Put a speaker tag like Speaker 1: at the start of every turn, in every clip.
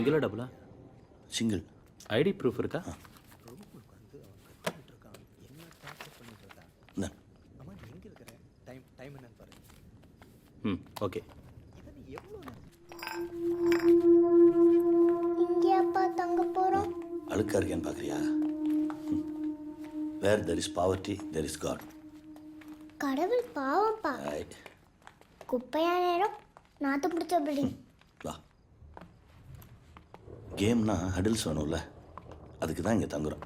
Speaker 1: சிங்கிளா டபுளா
Speaker 2: single
Speaker 1: ID proof இருக்கா? ம் ஓகே.
Speaker 3: இங்கேயாப்பா தங்க போறோம்.
Speaker 2: அழுக்கா இருக்கேன்னு பார்க்குறியா where there is poverty there is God
Speaker 3: கடவுள் பாவம்ப்பா குப்பையா நேரம் நாத்து பிடிச்சபடி
Speaker 2: வா. கேம்னா ஹடில்ஸ் வேணும்ல. அதுக்கு தான் இங்கே தங்குறோம்.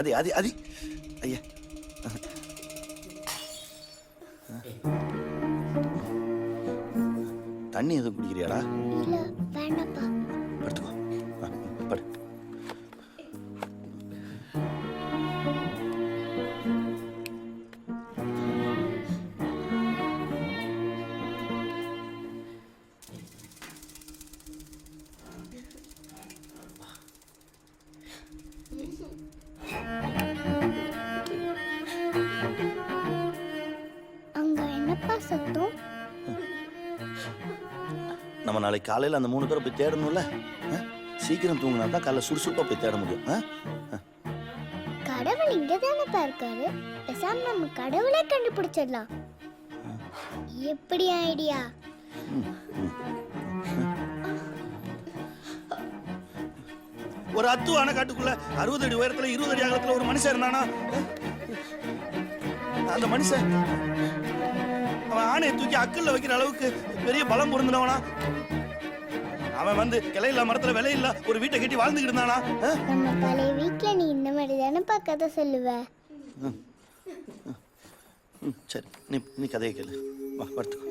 Speaker 2: அது அது அது. ஐயா. தண்ணி எதுவும் குடிக்கிறியாடா? நம்ம நாளைக்கு காலையில் அந்த மூணு பேரை போய் தேடணும்ல? சீக்கிரம் தூங்கினா தான் காலைல சுறுசுறுப்பாக போய் தேட முடியும்?
Speaker 3: கடவுள் இங்க தானேப்பா இருக்காரு. பேசாம நம்ம கடவுளே கண்டுபிடிச்சிடலாம். எப்படி ஐடியா?
Speaker 2: ஒரு அத்து அணைக்காட்டுக்குள்ள அறுபது அடி உயரத்துல இருபது அடி அகலத்துல ஒரு மனுஷன் இருந்தானா? அந்த மனுஷன் அவன் ஆணையை தூக்கி அக்கல்ல வைக்கிற அளவுக்கு பெரிய பலம் பொருந்தினவனா? அவன் வந்து கிளையில மரத்துல விலையில்ல ஒரு வீட்டை கட்டி வாழ்ந்துகிட்டு இருந்தானா?
Speaker 3: நம்ம பழைய வீட்ல நீ இந்த மாதிரி தானேப்பா கதை சொல்லுவ
Speaker 2: சரி. நீ நீ கதையை கேளு. வா படுத்துக்கோ.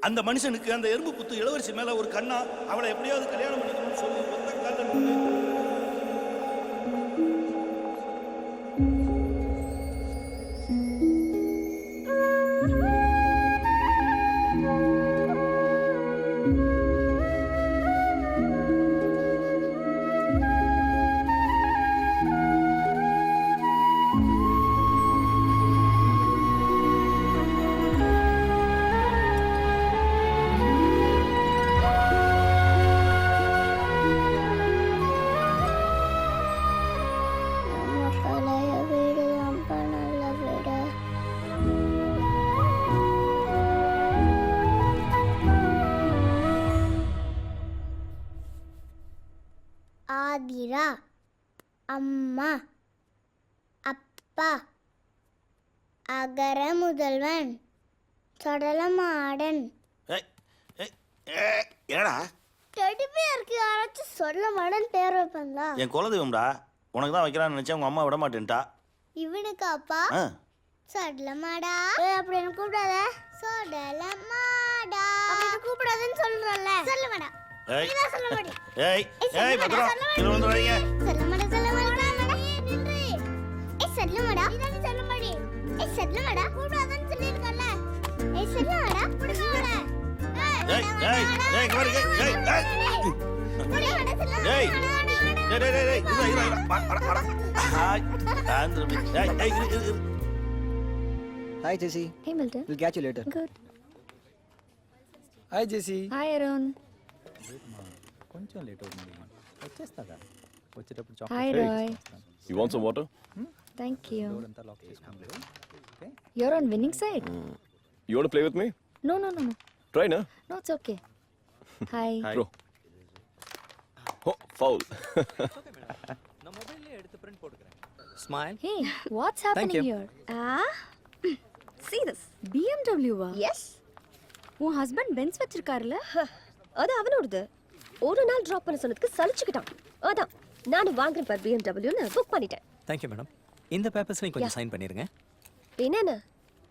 Speaker 2: அந்த மனுஷனுக்கு அந்த எறும்பு புத்து இளவரசி மேல ஒரு கண்ணா அவளை எப்படியாவது கல்யாணம் பண்ணிக்கணும்னு சொல்லி
Speaker 3: அப்பா. அகர முதல்வன் சொடலமாடன்.
Speaker 2: என்னடா
Speaker 3: டெடிபியருக்கு யாராச்சும் சொல்ல மாடன் பேர் வைப்பாங்களா
Speaker 2: என் குலதெய்வம்டா. உனக்கு தான் வைக்கலாம்னு நினைச்சேன் உங்க அம்மா விட மாட்டேன்ட்டா
Speaker 3: இவனுக்கு அப்பா? சொடலமாடா? ஏய் அப்படி என்ன கூப்பிடாத? சொடலமாடா. அப்படி கூப்பிடாதன்னு சொல்றல சொல்ல மாடா
Speaker 2: ஏய் பத்திரம்
Speaker 3: ஏய் சொல்ல மாடா நீதான் சொல்ல மாடி ஏய் சொல்ல மாடா கூப்பிடாதன்னு சொல்லிருக்கல ஏய் சொல்ல மாடா புடிங்க மாடா
Speaker 2: ஏய் ஏய் ஏய் இங்க பாரு, ஏய் ஏய் ஏய் ஏய் டேய் டேய் டேய் டேய் இரு இரு இரு வா, வாடா வாடா ஹாய் ஆந்திர ஏய் ஏய் இரு இரு இரு
Speaker 4: Hi, Jesse.
Speaker 5: Hey, Milton.
Speaker 4: We'll catch you later.
Speaker 5: Good.
Speaker 4: Hi, Jesse.
Speaker 5: Hi, Arun.
Speaker 6: కొంచెం లేట్ అవుతుంది వచ్చేస్తాగా వచ్చేటప్పుడు
Speaker 5: Hi,
Speaker 6: chocolate
Speaker 5: Roy.
Speaker 7: You want some water?
Speaker 5: Thank you.
Speaker 6: అంతా లాక్ చేసుకోండి okay
Speaker 5: You're on winning side?
Speaker 7: You want to play with me?
Speaker 5: No, no, no, no.
Speaker 7: Try, na?
Speaker 5: No, it's okay. Hi.
Speaker 7: Throw. Oh, foul.
Speaker 6: நான் மொபைல்லே எடுத்து print போட்டுக்கிறேன் smile
Speaker 5: Hey, what's happening
Speaker 4: you.
Speaker 5: here? Ah? See this. BMW வா?
Speaker 8: S
Speaker 5: உன் husband Benz வச்சிருக்காருல?
Speaker 8: அது அவனோடது ஒரு நாள் drop பண்ண சொன்னதுக்கு சலிச்சுக்கிட்டான் அதான் நானும் வாங்குறேன் பார் பிஎம்டபிள்யூன்னு புக் பண்ணிட்டேன்
Speaker 6: தேங்க்யூ மேடம் இந்த பேப்பர்ஸ்லையும் கொஞ்சம் சைன் பண்ணிருங்க.
Speaker 8: என்னென்ன?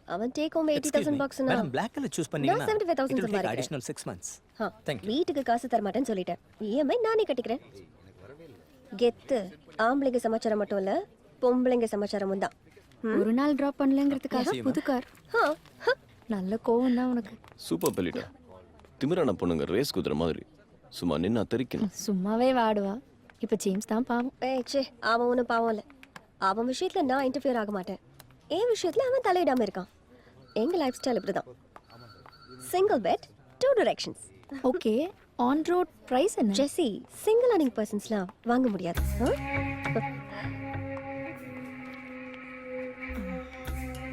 Speaker 8: அவன் take home eighty
Speaker 6: Excuse me.
Speaker 8: Thousand பாக்ஸ்னா
Speaker 6: madam black colour choose பண்ணீங்கன்னா
Speaker 8: நான் 75,000
Speaker 6: it will take
Speaker 8: சம்பாதிக்கிறேன்.
Speaker 6: additional six months.
Speaker 8: Ah,
Speaker 6: Thank you.
Speaker 8: வீட்டுக்கு காசு தர மாட்டேன்னு சொல்லிட்டேன். இஎம்ஐ நானே கட்டிக்கிறேன். கெத்து. ஆம்பளைங்க சமாச்சாரம் மட்டும் இல்ல பொம்பளைங்க சமாச்சாரமும் தான்.
Speaker 5: ஒரு நாள் டிராப் பண்ணலங்கிறதுக்காக? புது கார். நல்ல கோவம் தான் உனக்கு.
Speaker 7: சூப்பர் பெலிட்டா திமிரான பொண்ணுங்க ரேஸ் குதிரை மாதிரி. சும்மா நின்னா தெரிக்கணும்.
Speaker 5: சும்மாவே வாடுவா. இப்ப ஜேம்ஸ் தான் பாவம்.
Speaker 8: ஏய் சே அவன் ஒன்றும் பாவம் இல்லை. அவன் விஷயத்துல நான் இன்டர்ஃபியர் ஆக மாட்டேன். என் விஷயத்துல அவன் தலையிடாம இருக்கான். எங்க லைஃப் ஸ்டைல் இப்படிதான். Single bed two directions
Speaker 5: okay on road price என்ன?
Speaker 8: ஜெஸ்ஸி சிங்கிள் அர்னிங் பர்சன்ஸ்லாம் வாங்க முடியாது. ஆ?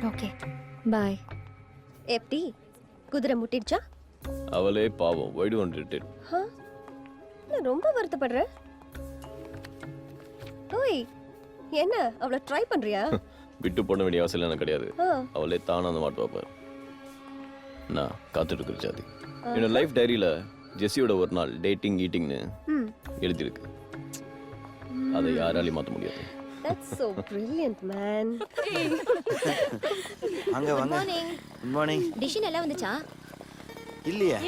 Speaker 5: ஓகே பாய்
Speaker 8: எப்படி? குதிரை முட்டிடுச்சா?
Speaker 7: அவளே பாவம் வைடு ஒன் ரிட்டேட்
Speaker 8: ஆ? நான் ரொம்ப வருத்தப்படுற? ஓய் என்ன அவளை ட்ரை பண்றியா?
Speaker 7: விட்டு போட வேண்டிய அவசியம் எனக்கு கிடையாது. அவளே தானா அந்த மாட்டு வைப்பார் நான் காத்துட்டு இருக்கிற ஜாதி. என்னோட லைஃப் டைரியில ஜெஸ்ஸியோட ஒரு நாள் டேட்டிங் ஈட்டிங்னு
Speaker 8: ம்.
Speaker 7: எழுதியிருக்கு. அதை யாராலையும் மாற்ற முடியாது.
Speaker 8: தட்ஸ் சோ பிரில்லியன்ட் மேன்
Speaker 2: வாங்க. வாங்க குட் மார்னிங்
Speaker 5: டிஷ் நல்லா வந்துச்சா?
Speaker 2: இல்லையா.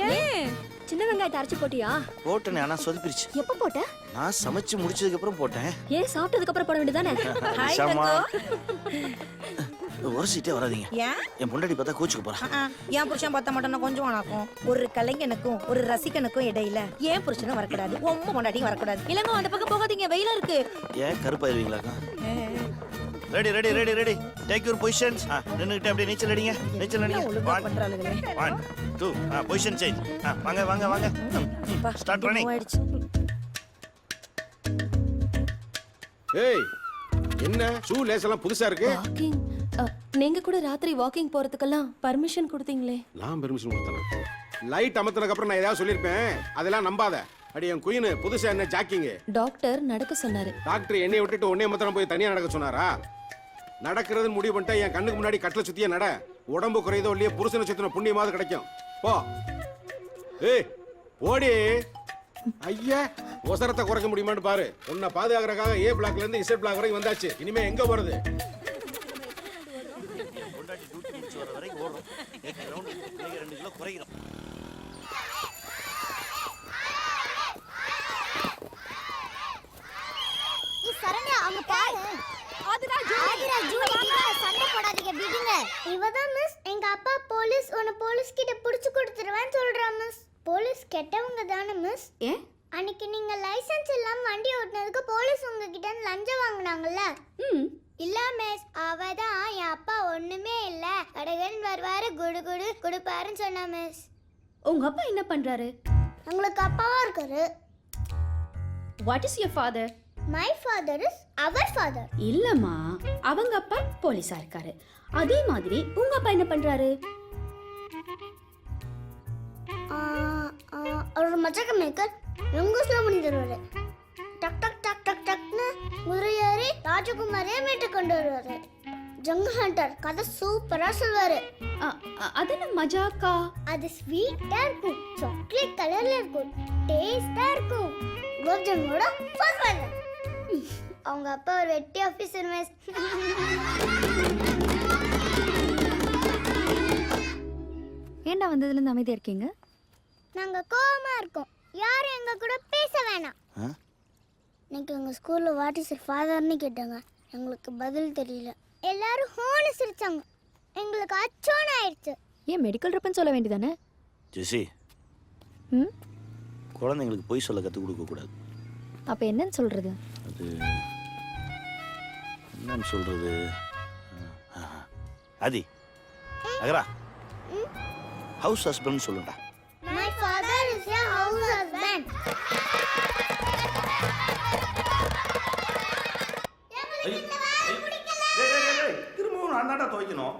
Speaker 5: சின்ன வெங்காயத்தை அரைச்சு போட்டியா?
Speaker 2: போட்டேனே ஆனா சொதப்பிருச்சு.
Speaker 5: எப்ப போட்ட?
Speaker 2: நான் சமைச்சு முடிச்சதுக்கு அப்புறம் போட்டேன்.
Speaker 5: ஏன் சாப்பிட்டதுக்கு அப்புறம் போட வேண்டியதானே
Speaker 2: ஷாமா ஒரு சீட்டே வராதீங்க.
Speaker 9: ஏன்?
Speaker 2: என் பொண்டாடி பார்த்தா கோச்சுக்கு போறா.
Speaker 9: ஆ, என் புருஷன் பார்த்த மட்டும் கொஞ்சம் ஆனாக்கும் ஒரு கலைஞனுக்கும் ஒரு ரசிகனுக்கும் இடையில ஏன் புருஷனும் வரக்கூடாது உங்க பொண்டாட்டியும் வரக்கூடாது. இல்லங்க அந்த பக்கம் போகாதீங்க வெயிலா இருக்கு.
Speaker 2: ஏன் கருப்பாயிருவீங்களாக்கா? Ready ready ready ready take your positions நின்னுகிட்டு அப்படியே நீச்சல் அடிங்க. நீச்சல் அடிங்க.
Speaker 9: One
Speaker 2: one two position change வாங்க வாங்க வாங்க. ஸ்டார்ட்
Speaker 9: ஆயிடுச்சு
Speaker 10: ஏய் என்ன? ஷூ லேஸ் எல்லாம் புதுசா இருக்கு?
Speaker 11: வாக்கிங் நீங்க கூட ராத்திரி வாக்கிங் போறதுக்கெல்லாம் பர்மிஷன் கொடுத்தீங்களே.
Speaker 10: நான் பெர்மிஷன் கொடுத்தேன்? லைட் அமர்த்தினதுக்கு அப்புறம் நான் ஏதாவது சொல்லியிருப்பேன். அதெல்லாம் நம்பாத. அடி என் குயின் புதுசா என்ன ஜாக்கிங்
Speaker 11: டாக்டர் நடக்க சொன்னாரு.
Speaker 10: டாக்டர் என்னைய விட்டுட்டு உன்னைய மாத்திரம் போய் தனியா நடக்க சொன்னாரா? நடக்கிறதுன்னு முடிவு பண்ணிட்டா என் கண்ணுக்கு முன்னாடி கட்டில சுத்தியே நட. உடம்பு குறையுதோ இல்லையோ புருஷனை சுத்தின புண்ணியமாவது கிடைக்கும். போ. ஏய் ஓடி. ஐயா ஒசரத்தை குறைக்க முடியுமான்னு பாரு. உன்னை பாதுகாக்கிறக்காக ஏ பிளாக்ல இருந்து இசட் பிளாக் வரைக்கும் வந்தாச்சு. இனிமே எங்க போறது?
Speaker 2: ரெண்டு கிலோ குறைகிறோம் வர வரைக்கும் ஓடுறோம் ஏக்கி ரவுண்டு இன்னைக்கு ரெண்டு கிலோ குறைக்கிறோம்
Speaker 3: நீ சரண்யா அங்க பாரு ஆதிரா ஜூலி சண்டை போடாதீங்க விடுங்க இவதான் மிஸ் எங்க அப்பா உன்னை போலீஸ் கிட்ட புடிச்சு கொடுத்துருவேன்னு சொல்றா மிஸ் போலீஸ் கெட்டவங்க தானே மிஸ்
Speaker 5: ஏன்
Speaker 3: அன்னைக்கு நீங்க லைசென்ஸ் இல்லாம வண்டி ஓட்டுனதுக்கு போலீஸ் உங்ககிட்ட லஞ்சம் வாங்குனாங்கல்ல?
Speaker 5: ம்.
Speaker 3: இல்ல மிஸ் அவ தான் என் அப்பா ஒண்ணுமே இல்ல. கடைகன் வருவாரு குடு குடு குடுப்பாருன்னு சொன்னா மிஸ்
Speaker 5: உங்க அப்பா என்ன பண்றாரு?
Speaker 3: உங்களுக்கு அப்பாவா இருக்காரு.
Speaker 5: What is your father
Speaker 3: my father is our father
Speaker 5: இல்லம்மா அவங்க அப்பா போலீஸா இருக்காரு. அதே மாதிரி உங்க அப்பா என்ன பண்றாரு?
Speaker 3: அவர் மச்சக்க மேக்கர் பண்ணி தருவாரு? டக் டக் டக் டக் டக்னு குதிரை ஏறி ராஜகுமாரியை மீட்டு கொண்டு வருவாரு. ஜங்கு ஹண்டர் கதை சூப்பரா சொல்வாரு.
Speaker 5: அது என்ன மஜாக்கா?
Speaker 3: அது ஸ்வீட்டா இருக்கும் சாக்லேட் கலர்ல இருக்கும் டேஸ்டா இருக்கும். ஃபர்ஸ்ட் அவங்க அப்பா ஒரு வெட்டி ஆஃபீஸர் மிஸ்
Speaker 5: ஏன்டா வந்ததுல இருந்து அமைதியா இருக்கீங்க?
Speaker 3: நாங்க கோவமா இருக்கோம். யாரும் எங்க கூட பேச வேணாம்.
Speaker 2: ஆ?
Speaker 3: இன்னைக்கு எங்க ஸ்கூல்ல வாட் இஸ் ஃபாதர்னு கேட்டாங்க. எங்களுக்கு பதில் தெரியல. எல்லாரும் ஹோனு சிரிச்சாங்க. எங்களுக்கு அச்சோன்னு ஆயிடுச்சு.
Speaker 5: ஏன் மெடிக்கல் ட்ரிப்னு சொல்ல வேண்டியதானே?
Speaker 2: ஜெசி
Speaker 5: ம்?
Speaker 2: குழந்தைங்களுக்கு பொய் சொல்ல கற்றுக் கொடுக்க கூடாது.
Speaker 5: அப்ப என்னன்னு சொல்றது?
Speaker 2: அது என்னன்னு சொல்றது? ஆ, ஆதி அகரா. ஹவுஸ் ஹஸ்பண்ட் சொல்லுடா
Speaker 3: my father is a house husband
Speaker 2: திரும்பவும் நான் தான்டா துவைக்கணும்.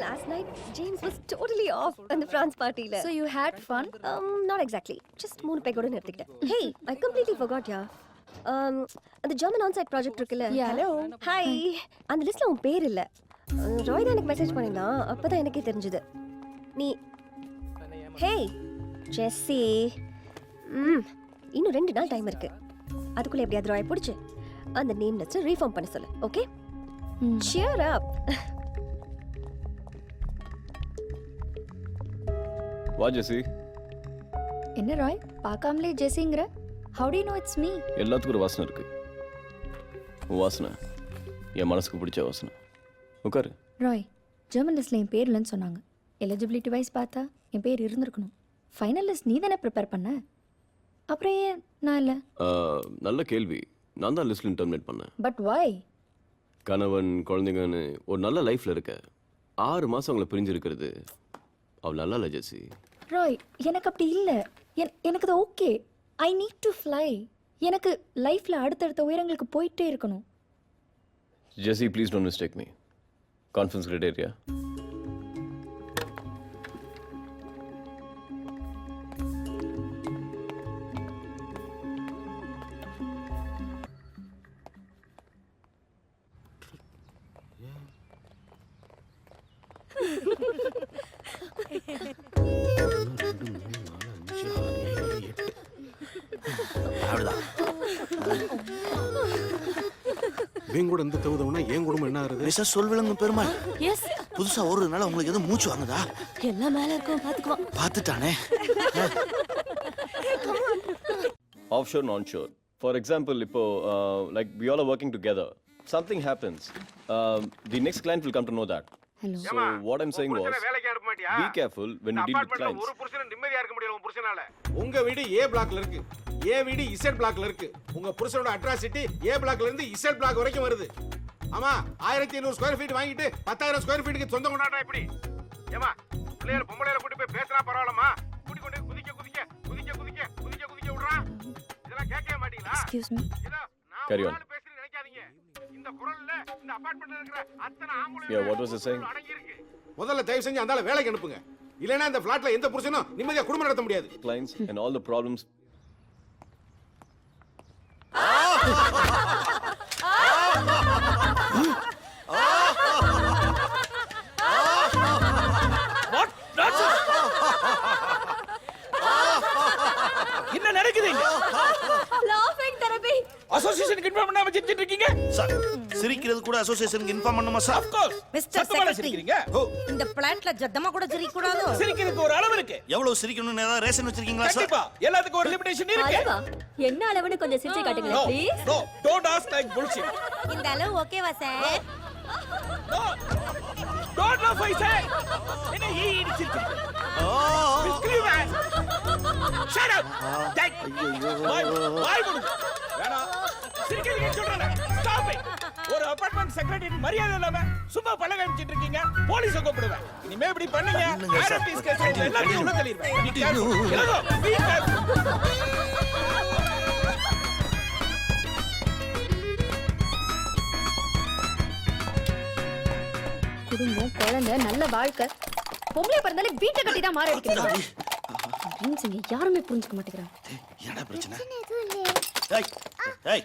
Speaker 8: Last night James was totally off அந்த ஃப்ரான்ஸ் பார்ட்டில
Speaker 5: So you had fun?
Speaker 8: um not exactly. Just மூணு பேக்கோட நிறுத்திக்கிட்டேன். Hey I completely forgot yeah um அந்த ஜெர்மன் ஆன்சைட் ப்ராஜெக்ட் இருக்குல்ல?
Speaker 5: Yeah.
Speaker 8: ஹலோ ஹாய் அந்த லிஸ்ட்ல உன் பேர் இல்ல. அஹ், ராய் தான் எனக்கு மெசேஜ் பண்ணிருந்தான் அப்பதான் எனக்கே தெரிஞ்சது. நீ ஹே ஜெஸ்ஸி. ம் இன்னும் ரெண்டு நாள் டைம் இருக்கு. அதுக்குள்ளே எப்படியாவது ராய் பிடிச்சி அந்த நேம் வச்சு ரீஃபார்ம் பண்ண சொல்லு ஓகே சியர் அப்
Speaker 7: வா ஜெஸ்ஸி.
Speaker 11: என்ன ராய்? பார்க்காமலே ஜெஸ்ஸிங்கிற? How d know it's me
Speaker 7: எல்லாத்துக்கும் ஒரு வாசனை இருக்கு. வாசனை என் மனசுக்கு பிடிச்ச வாசனை. உட்காரு.
Speaker 11: ராய் ஜெர்மன் என் பேர்லன்னு சொன்னாங்க. எலிஜிபிலிட்டி வைஸ் பார்த்தா என் பேர் இருந்திருக்கணும். ஃபைனல் லிஸ்ட் நீ தானே ப்ரிப்பேர் பண்ண? அப்புறம் ஏன் நான் இல்லை?
Speaker 7: நல்ல கேள்வி. நான் தான் லிஸ்ட்ல டெர்மினேட் பண்ணேன்.
Speaker 11: பட் வாய்
Speaker 7: கணவன் குழந்தைங்கன்னு ஒரு நல்ல லைஃப்ல இருக்க. ஆறு மாசம் அவங்கள பிரிஞ்சிருக்கிறது. அவள் நல்லா இல்லை ஜெசி
Speaker 11: ராய் எனக்கு அப்படி இல்லை. எனக்கு அது okay I need to fly எனக்கு லைஃப்பில் அடுத்தடுத்த உயரங்களுக்கு போயிட்டே இருக்கணும்.
Speaker 7: Jessie please don't mistake me conference criteria
Speaker 2: அப்படிதான்
Speaker 10: இவங்க கூட இந்த தகுதவனா என் குடும்பம் என்ன ஆகுது?
Speaker 2: மிஸ்டர் சொல்விலங்கு பெருமாள்.
Speaker 11: எஸ்
Speaker 2: புதுசா நாள் உங்களுக்கு எதுவும் மூச்சு வாங்குதா?
Speaker 11: எல்லாம் மேலே இருக்கும் பார்த்துக்குவான்
Speaker 2: பார்த்துட்டானே
Speaker 7: ஆஃப் ஷோர் நான் ஷோர் ஃபார் எக்ஸாம்பிள் இப்போ like we all are working together something happens the next client will come to
Speaker 11: know
Speaker 7: that hello so what I'm
Speaker 10: saying was மாட்டியா
Speaker 7: be careful when you deal
Speaker 10: with
Speaker 7: clients
Speaker 10: ஒரு புருஷன் நிம்மதியா இருக்க முடியல உங்க புருஷனால. உங்க வீடு ஏ பிளாக்ல இருக்கு. ஏ வீடு இசட் பிளாக்ல இருக்கு. உங்க புருஷனோட அட்ராசிட்டி ஏ பிளாக்ல இருந்து இசட் பிளாக் வரைக்கும் வருது. ஆமா ஆயிரத்தி ஐநூறு ஸ்கொயர் ஃபீட் வாங்கிட்டு பத்தாயிரம் ஸ்கொயர் ஃபீட்டுக்கு சொந்தம் கொண்டாடுறா எப்படி ஏமா பிள்ளைகள் பொம்பளையில கூட்டி போய் பேசுறா பரவாயில்லமா கூட்டி கொண்டு குதிக்க குதிக்க குதிக்க குதிக்க குதிக்க குதிக்க விடுறான் இதெல்லாம் கேட்கவே மாட்டீங்களா? Excuse
Speaker 7: me.
Speaker 10: ஆளு பேசுறேன்னு நினைக்காதீங்க. இந்த குரல்ல இந்த அபார்ட்மெண்ட்ல இருக்கிற அத்தனை ஆம்பளை
Speaker 7: Yeah, what was he saying?
Speaker 10: அடங்கி இருக்கு முதல்ல தயவு செஞ்சு அந்த ஆளை வேலைக்கு அனுப்புங்க. இல்லைன்னா இந்த பிளாட்ல எந்த புருஷனும் நிம்மதியா குடும்பம் நடத்த முடியாது.
Speaker 7: Clients and all the problems.
Speaker 2: என்ன நடக்குது இங்க அசோசியேஷனுக்கு இன்ஃபார்ம் பண்ணாம செஞ்சுட்டு இருக்கீங்க சார் சிரிக்கிறது கூட அசோசியேஷனுக்கு இன்ஃபார்ம் பண்ணுமா sir? Of course
Speaker 9: mister secretary
Speaker 2: oh.
Speaker 9: இந்த பிளான்ட்ல ஜத்தமா கூட சிரிக்க கூடாதோ
Speaker 6: சிரிக்கிறதுக்கு ஒரு அளவு இருக்கு.
Speaker 2: எவ்வளவு சிரிக்கணும்னு ஏதாவது ரேஷன் வச்சிருக்கீங்களா சார்?
Speaker 6: கண்டிப்பா. எல்லாத்துக்கும் ஒரு லிமிடேஷன் இருக்கு.
Speaker 11: என்ன அளவுன்னு கொஞ்சம் சிரிச்சு
Speaker 6: no
Speaker 11: காட்டுங்களேன் please
Speaker 6: no don't ask like bullshit
Speaker 9: இந்த அளவு ஓகேவா sir
Speaker 6: no don't love I say என்ன ஈ இடிச்சிருக்கு Screw man. Shut up. Take. வாய் வாய் மூடு. வேணாம். சிரிக்காதீங்க சொல்றேன். Stop it. ஒரு அபார்ட்மெண்ட் செக்ரட்டரி மரியாதை இல்லாம சும்மா பழக அனுப்பிச்சிட்டு இருக்கீங்க போலீஸ கூப்பிடுவேன் இனிமே இப்படி பண்ணீங்க. ஆர்எஸ்டிஸ் கேஸ் எல்லாத்தையும் உள்ள தள்ளிடுவேன்.
Speaker 11: குடும்பம் குழந்தை நல்ல வாழ்க்கை பொம்பளை பிறந்தாலே வீட்டை கட்டி தான் மாற இங்க யாருமே புரிஞ்சுக்க மாட்டேங்கிறாங்க.
Speaker 2: என்னடா பிரச்சனை? ஏய் ஏய்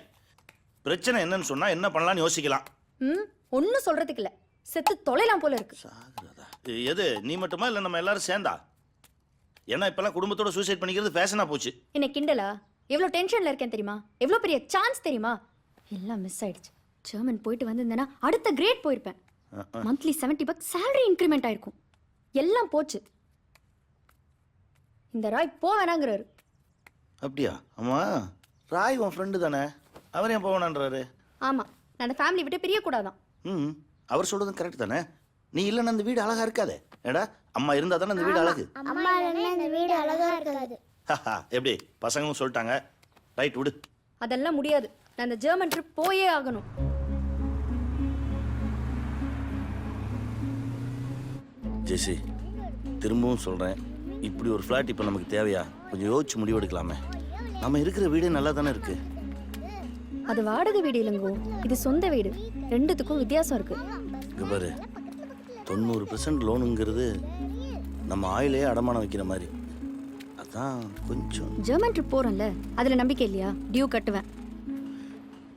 Speaker 2: பிரச்சனை என்னன்னு சொன்னா என்ன பண்ணலாம்னு யோசிக்கலாம்.
Speaker 11: ம் ஒன்றும் சொல்றதுக்கு இல்ல செத்து தொலைலாம் போல இருக்கு.
Speaker 2: சாகுறதா? எது நீ மட்டுமா இல்ல நம்ம எல்லாரும் சேர்ந்தா? ஏன்னா இப்பெல்லாம் குடும்பத்தோட சூசைட் பண்ணிக்கிறது ஃபேஷனா போச்சு.
Speaker 11: என்ன கிண்டலா? எவ்வளோ டென்ஷன்ல இருக்கேன் தெரியுமா? எவ்வளோ பெரிய சான்ஸ் தெரியுமா? எல்லாம் மிஸ் ஆயிடுச்சு. ஜெர்மன் போயிட்டு வந்திருந்தேன்னா அடுத்த கிரேட் போயிருப்பேன். Monthly seventy buck salary increment ஆயிருக்கும். எல்லாம் போச்சு. இந்த ராய் போ வேணாங்கிறாரு.
Speaker 2: அப்படியா? ஆமா ராய் உன் ஃப்ரெண்டு தானே? அவர் ஏன் போவேனான்றாரு
Speaker 11: ஆமா நான் அந்த ஃபேமிலி விட்டு பிரியக்கூடாதான்.
Speaker 2: ம் அவர் சொல்றதும் கரெக்ட் தானே? நீ இல்லைன்னா அந்த வீடு அழகா இருக்காதே. ஏடா அம்மா இருந்தா தானே அந்த வீடு அழகு?
Speaker 3: அம்மா இல்லைன்னா இந்த வீடு அழகா இருக்காது.
Speaker 2: எப்படி? பசங்களும் சொல்லிட்டாங்க. ரைட் விடு.
Speaker 11: அதெல்லாம் முடியாது. நான் அந்த ஜெர்மன் ட்ரிப் போயே ஆகணும்.
Speaker 2: ஜெசி திரும்பவும் சொல்கிறேன் இப்படி ஒரு ஃப்ளாட் இப்போ நமக்கு தேவையா? கொஞ்சம் யோசிச்சு முடிவெடுக்கலாமே. நம்ம இருக்கிற வீடே நல்லா தானே இருக்கு?
Speaker 11: அது வாடகை வீடு இல்லைங்கோ. இது சொந்த வீடு. ரெண்டுத்துக்கும் வித்தியாசம் இருக்கு.
Speaker 2: இங்க பாரு. தொண்ணூறு பெர்சன்ட் லோனுங்கிறது நம்ம ஆயிலே அடமானம் வைக்கிற மாதிரி. அதான் கொஞ்சம்.
Speaker 11: ஜெர்மன் ட்ரிப் போறேன்ல அதுல நம்பிக்கை இல்லையா? டியூ கட்டுவேன்.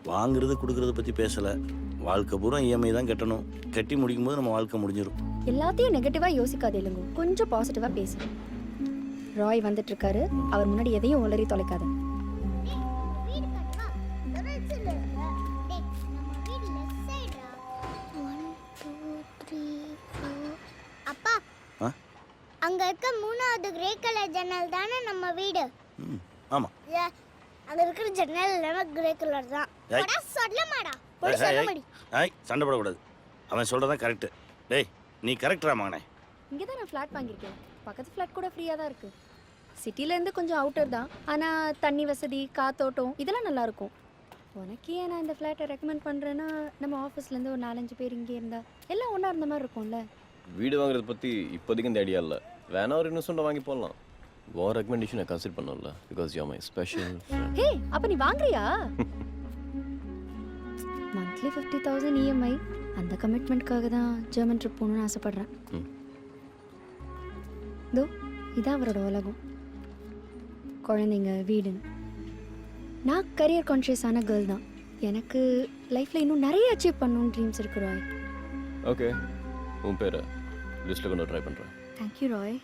Speaker 2: வாங்குறது கொடுக்கறத பற்றி பேசலை. வாழ்க்கை பூரா இஎம்ஐ தான் கட்டணும். கட்டி முடிக்கும் போது நம்ம வாழ்க்கை முடிஞ்சிடும்
Speaker 11: எல்லாத்தையும் நெகட்டிவா யோசிக்காதே இல்லைங்கோ. கொஞ்சம் பாசிட்டிவா பேசு. ராய் வந்துட்டு இருக்காரு அவர் முன்னாடி எதையும் உளறி தொலைக்காத.
Speaker 3: வீடு கட்டவா லெவல் சில்ல டேய் நம்ம வீடு லெஃப்ட் சைடுடா 1 2 3 4 அப்பா
Speaker 2: ஆ?
Speaker 3: அங்க இருக்க மூணு மூணாவது கிரே கலர் ஜன்னல் தானே நம்ம வீடு?
Speaker 2: ம் ஆமாம்
Speaker 3: ஏ, அங்க இருக்கிற ஜன்னல் எல்லாமே கிரே கலர் தான். போடா, சொல்ல மாடா போய் சொல்ல மாடி
Speaker 2: ஏய் சண்டை போடக்கூடாது. அவன் சொல்கிறதான் கரெக்டு டேய் நீ கரெக்டரா மகனே.
Speaker 11: இங்கே தான் நான் ஃப்ளாட் வாங்கியிருக்கேன். பக்கத்து ஃப்ளாட் கூட ஃப்ரீயாக தான் இருக்குது சிட்டிலேருந்து கொஞ்சம் அவுட்டர் தான். ஆனால் தண்ணி வசதி காத்தோட்டம் இதெல்லாம் நல்லா இருக்கும். உனக்கு ஏன் நான் இந்த ஃப்ளாட்டை ரெக்கமெண்ட் பண்ணுறேன்னா நம்ம ஆஃபீஸ்லேருந்து ஒரு நாலஞ்சு பேர் இங்கே இருந்தா எல்லாம் ஒன்றா இருந்த மாதிரி இருக்கும்ல?
Speaker 7: வீடு வாங்குறத பற்றி இப்போதைக்கு இந்த ஐடியா இல்லை. வேணா ஒரு இன்வெஸ்ட்மெண்ட் வாங்கி போடலாம். உன் ரெக்கமெண்டேஷனை கன்சிடர் பண்ணல because you my special
Speaker 11: hey அப்போ நீ வாங்குறியா? மந்த்லி ஃபிஃப்டி தௌசண்ட் இஎம்ஐ அந்த கமிட்மெண்ட்காக தான் ஜெர்மன் ட்ரிப் போகணுன்னு ஆசைப்பட்றேன்.
Speaker 7: ம்.
Speaker 11: இதோ இதான் அவரோட உலகம். குழந்தைங்க வீடுன்னு நான் கரியர் கான்ஷியஸான கேர்ள் தான். எனக்கு லைஃப்பில் இன்னும் நிறைய அச்சீவ் பண்ணணும்னு ட்ரீம்ஸ் இருக்கு ராய்
Speaker 7: ஓகே உன் பேரை லிஸ்ட்டில் கொண்டு ட்ரை பண்ணுறேன்
Speaker 11: தேங்க்யூ ராய்